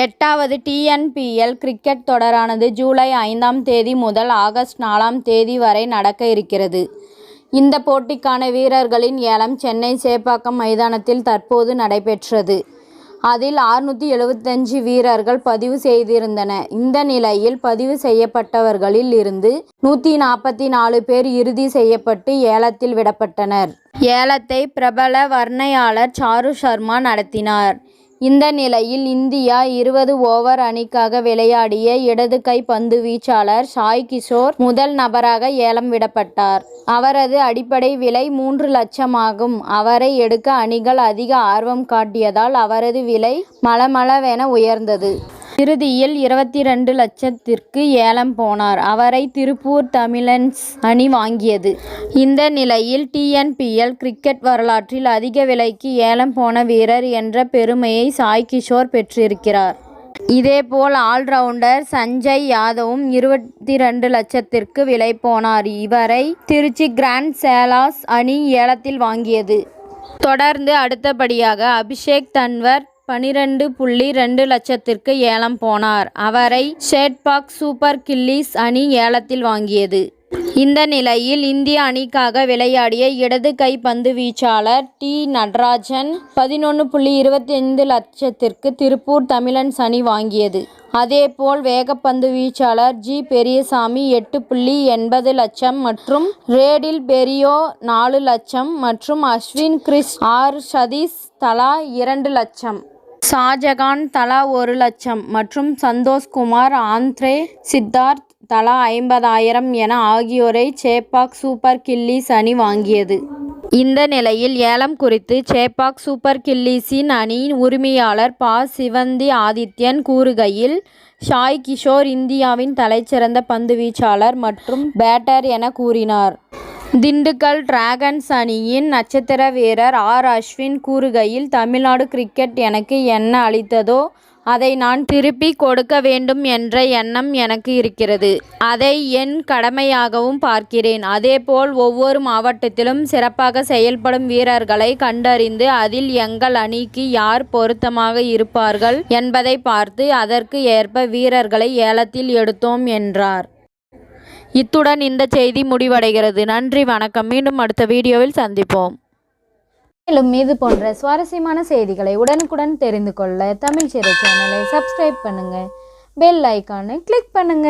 எட்டாவது TNPL cricket தொடரானது July ஐந்தாம் தேதி முதல் ஆகஸ்ட் நாலாம் தேதி வரை நடக்க இருக்கிறது. இந்த போட்டிக்கான வீரர்களின் ஏலம் சென்னை சேப்பாக்கம் மைதானத்தில் தற்போது நடைபெற்றது. அதில் ஆறுநூற்று எழுபத்தஞ்சு வீரர்கள் பதிவு செய்திருந்தன இந்த நிலையில் பதிவு செய்யப்பட்டவர்களில் இருந்து நூற்றி நாற்பத்தி நாலு பேர் இறுதி செய்யப்பட்டு ஏலத்தில் விடப்பட்டனர். ஏலத்தை பிரபல வர்ணையாளர் சாரு சர்மா நடத்தினார். இந்த நிலையில் இந்தியா இருபது ஓவர் அணிக்காக விளையாடிய இடது கை பந்துவீச்சாளர் சாய் கிஷோர் முதல் நபராக ஏலம் விடப்பட்டார். அவரது அடிப்படை விலை மூன்று லட்சமாகும். அவரை எடுக்க அணிகள் அதிக ஆர்வம் காட்டியதால் அவரது விலை மளமளவென உயர்ந்தது. இறுதியில் இருபத்தி ரெண்டு லட்சத்திற்கு ஏலம் போனார். அவரை திருப்பூர் தமிழன்ஸ் அணி வாங்கியது. இந்த நிலையில் டிஎன்பிஎல் கிரிக்கெட் வரலாற்றில் அதிக விலைக்கு ஏலம் போன வீரர் என்ற பெருமையை சாய் கிஷோர் பெற்றிருக்கிறார். இதேபோல் ஆல்ரவுண்டர் சஞ்சய் யாதவும் இருபத்தி ரெண்டு லட்சத்திற்கு விலை போனார். இவரை திருச்சி கிராண்ட் சேலாஸ் அணி ஏலத்தில் வாங்கியது. தொடர்ந்து அடுத்தபடியாக அபிஷேக் தன்வர் பனிரெண்டு புள்ளி ரெண்டு லட்சத்திற்கு ஏலம் போனார். அவரை ஷேட்பாக் சூப்பர் கில்லிஸ் அணி ஏலத்தில் வாங்கியது. இந்த நிலையில் இந்திய அணிக்காக விளையாடிய இடது கை பந்துவீச்சாளர் டி. நடராஜன் பதினொன்று புள்ளி இருபத்தைந்து லட்சத்திற்கு திருப்பூர் தமிழன்ஸ் அணி வாங்கியது. அதேபோல் வேகப்பந்து வீச்சாளர் ஜி. பெரியசாமி எட்டு புள்ளி எண்பது லட்சம் மற்றும் ரேடில் பெரியோ நாலு லட்சம் மற்றும் அஸ்வின் கிறிஸ் ஆர். சதீஷ் தலா இரண்டு லட்சம். ஷாஜகான் தலா ஒரு லட்சம் மற்றும் சந்தோஷ்குமார் ஆந்த்ரே சித்தார்த் தலா ஐம்பதாயிரம் என ஆகியோரை சேப்பாக் சூப்பர் கில்லிஸ் அணி வாங்கியது. இந்த நிலையில் ஏலம் குறித்து சேப்பாக் சூப்பர் கில்லிஸின் அணி உரிமையாளர் பா சிவந்தி ஆதித்யன் கூறுகையில் ஷாய் கிஷோர் இந்தியாவின் தலைச்சிறந்த பந்து வீச்சாளர் மற்றும் பேட்டர் என கூறினார். திண்டுக்கல் டிராகன்ஸ் அணியின் நட்சத்திர வீரர் ஆர். அஸ்வின் கூறுகையில் தமிழ்நாடு கிரிக்கெட் எனக்கு என்ன அளித்ததோ அதை நான் திருப்பிக் கொடுக்க வேண்டும் என்ற எண்ணம் எனக்கு இருக்கிறது. அதை என் கடமையாகவும் பார்க்கிறேன். அதேபோல் ஒவ்வொரு மாவட்டத்திலும் சிறப்பாக செயல்படும் வீரர்களை கண்டறிந்து அதில் எங்கள் அணிக்கு யார் பொருத்தமாக இருப்பார்கள் என்பதை பார்த்து அதற்கு ஏற்ப வீரர்களை ஏலத்தில் எடுத்தோம் என்றார். இத்துடன் இந்த செய்தி முடிவடைகிறது. நன்றி வணக்கம் மீண்டும் அடுத்த வீடியோவில் சந்திப்போம். மேலும் இது போன்ற சுவாரஸ்யமான செய்திகளை உடனுக்குடன் தெரிந்து கொள்ள தமிழ் சிறை சேனலை சப்ஸ்கிரைப் பண்ணுங்க. பெல் ஐக்கானை கிளிக் பண்ணுங்க.